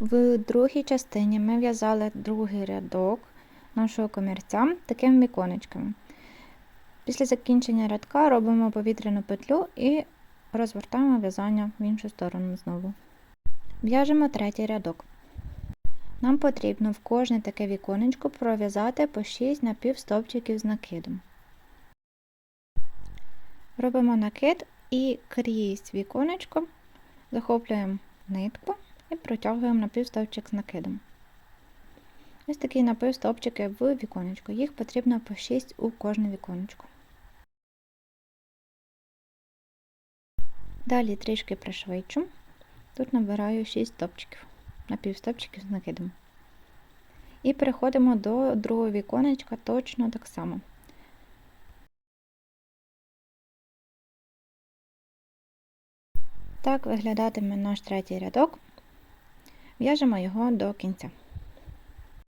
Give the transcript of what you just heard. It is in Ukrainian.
В другій частині ми в'язали другий рядок нашого комірця такими віконечками. Після закінчення рядка робимо повітряну петлю і розвертаємо в'язання в іншу сторону знову. В'яжемо третій рядок. Нам потрібно в кожне таке віконечко пров'язати по 6 напівстовпчиків з накидом. Робимо накид і крізь віконечко захоплюємо нитку і протягуємо напівстовпчик з накидом. Ось такі напівстовпчики в віконечко. Їх потрібно по 6 у кожне віконечко. Далі трішки пришвидшу. Тут набираю 6 стопчиків, напівстопчиків з накидом. І переходимо до другого віконечка точно так само. Так виглядатиме наш третій рядок. В'яжемо його до кінця.